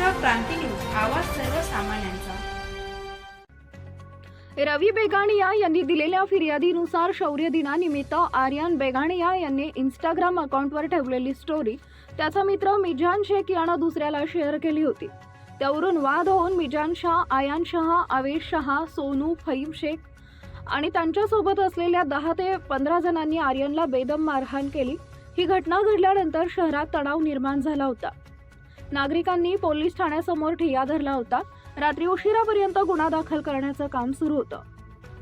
Maharashtra Kranti news आवाज सर्वसामान्यांचा. रवी बेगाणिया यांनी दिलेल्या फिर्यादीनुसार शौर्य दिनानिमित्त आर्यन बेगाणिया यांनी इंस्टाग्राम अकाउंटवर ठेवलेली स्टोरी त्याचा मित्र मिजान शेख यानं दुसऱ्याला शेअर केली होती. त्यावरून वाद होऊन मिजान शाह आयान शहा आवेश शहा सोनू फईम शेख आणि त्यांच्यासोबत असलेल्या दहा ते पंधरा जणांनी आर्यनला बेदम मारहाण केली. ही घटना घडल्यानंतर शहरात तणाव निर्माण झाला होता. नागरिकांनी पोलीस ठाण्यासमोर ठिय्या धरला होता. रात्री उशिरापर्यंत गुन्हा दाखल करण्याचं काम सुरू होतं.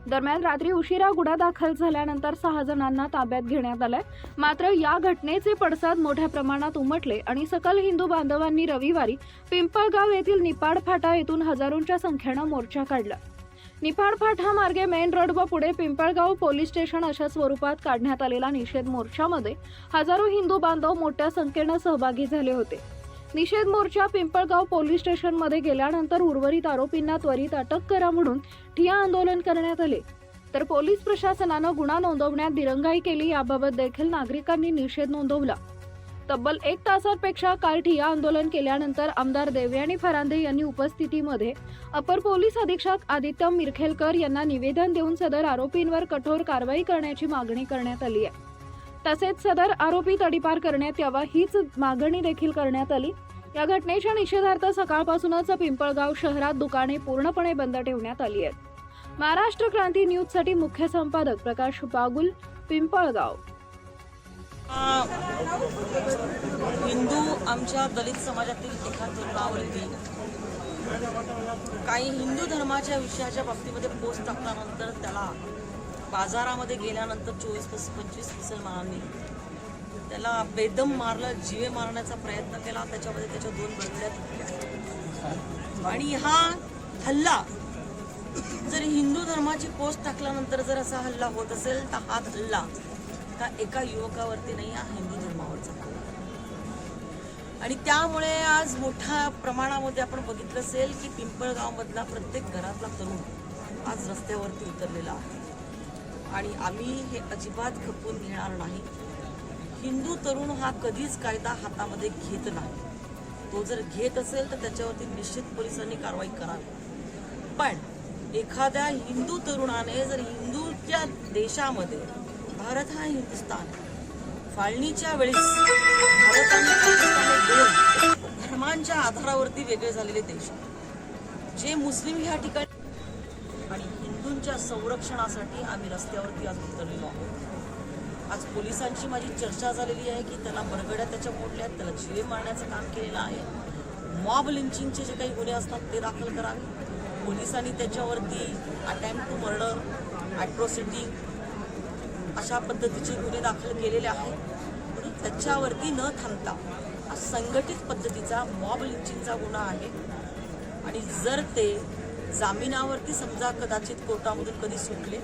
दरम्यान रात्री उशिरा गुन्हा दाखल झाल्यानंतर सहा जणांना ताब्यात घेण्यात आलंय. मात्र या घटनेचे पडसाद मोठ्या प्रमाणात उमटले आणि सकल हिंदू बांधवांनी रविवारी पिंपळगाव येथील निपाड फाटा येथून हजारोंच्या संख्येनं मोर्चा काढला. निपाड फाटा मार्गे मेन रोड व पुढे पिंपळगाव पोलीस स्टेशन अशा स्वरूपात काढण्यात आलेला निषेध मोर्चामध्ये हजारो हिंदू बांधव मोठ्या संख्येनं सहभागी झाले होते. निषेध मोर्चा पिंपळगाव पोलीस स्टेशनमध्ये गेल्यानंतर उर्वरित आरोपींना त्वरित अटक करा म्हणून ठिया आंदोलन करण्यात आले. तर पोलीस प्रशासनानं गुन्हा नोंदवण्यात दिरंगाई केली याबाबत देखील नागरिकांनी निषेध नोंदवला. तब्बल एक तासांपेक्षा काल ठिया आंदोलन केल्यानंतर आमदार देवयानी फरांदे यांनी उपस्थितीमध्ये अपर पोलीस अधीक्षक आदित्य मिरखेलकर यांना निवेदन देऊन सदर आरोपींवर कठोर कारवाई करण्याची मागणी करण्यात आली आहे. तसेच सदर आरोपी तडीपार करण्यात यावा हीच मागणी देखील करण्यात आली. या घटनेच्या निषेधार्थ सकाळपासूनच पिंपळगाव शहरात दुकाने पूर्णपणे बंद ठेवण्यात आली आहेत. महाराष्ट्र क्रांती न्यूजसाठी मुख्य संपादक प्रकाश बागुल पिंपळगाव. हिंदू आमच्या दलित समाजातील एका तरुणावरती काही हिंदू धर्माच्या विषयाच्या बाबतीमध्ये पोस्ट टाकल्यानंतर त्याला बाजारामध्ये गेल्यानंतर चोवीस पस पंचवीस मुसलमानांनी त्याला बेदम मारलं जीवे मारण्याचा प्रयत्न केला. त्याच्यामध्ये त्याच्या दोन बंगल्यात तुटल्या. आणि हा हल्ला जर हिंदू धर्माची पोस्ट टाकल्यानंतर जर असा हल्ला होत असेल तर हा हल्ला हा एका युवकावरती नाही हा हिंदू धर्मावरचा आणि त्यामुळे आज मोठ्या प्रमाणामध्ये आपण बघितलं असेल की पिंपळगावमधला प्रत्येक घरातला तरुण आज रस्त्यावरती उतरलेला आहे. आणि आम्ही हे अजिबात खपवून घेणार नाही. हिंदू तरुण हा कधीच कायदा हातामध्ये घेत नाही. तो जर घेत असेल तर त्याच्यावरती निश्चित पोलिसांनी कारवाई करावी. पण एखाद्या हिंदू तरुणाने जर हिंदूच्या देशामध्ये भारत हा हिंदुस्तान फाळणीच्या वेळेस भारताने धर्मांच्या आधारावरती वेगळे झालेले देश. जे मुस्लिम ह्या ठिकाणी आणि हिंदूंच्या संरक्षणासाठी आम्ही रस्त्यावरती आज उतरलेलो आहोत. आज पोलिसांची माझी चर्चा झालेली आहे की त्याला बरगड्या त्याच्या मोडल्या आहेत त्याला जीवे मारण्याचं काम केलेलं आहे. मॉब लिंचिंगचे जे काही गुन्हे असतात ते दाखल करावे. पोलिसांनी त्याच्यावरती अटॅम्प टू मर्डर ॲट्रॉसिटी अशा पद्धतीचे गुन्हे दाखल केलेले आहेत. म्हणून त्याच्यावरती न थांबता हा संघटित पद्धतीचा मॉब लिंचिंगचा गुन्हा आहे. आणि जर ते जामिनावरती समजा कदाचित कोर्टामधून कधी सुटले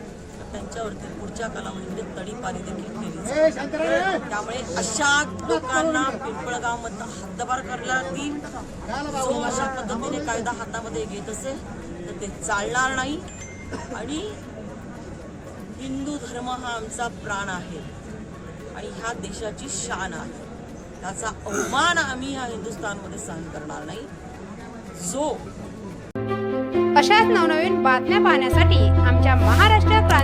त्यांच्यावरती पुढच्या कालावधीमध्ये तडीपारी देखील केली त्यामुळे अशा लोकांना पिंपळगावमधनं हद्दपार करला जो अशा पद्धतीने कायदा हातामध्ये घेत असेल तर ते चालणार नाही. आणि हिंदू धर्म हा आमचा प्राण आहे. आणि ह्या देशाची शान आहे. त्याचा अवमान आम्ही ह्या हिंदुस्थानमध्ये सहन करणार नाही. जो अशाच नवनवीन बातम्या पाहण्यासाठी आमच्या महाराष्ट्र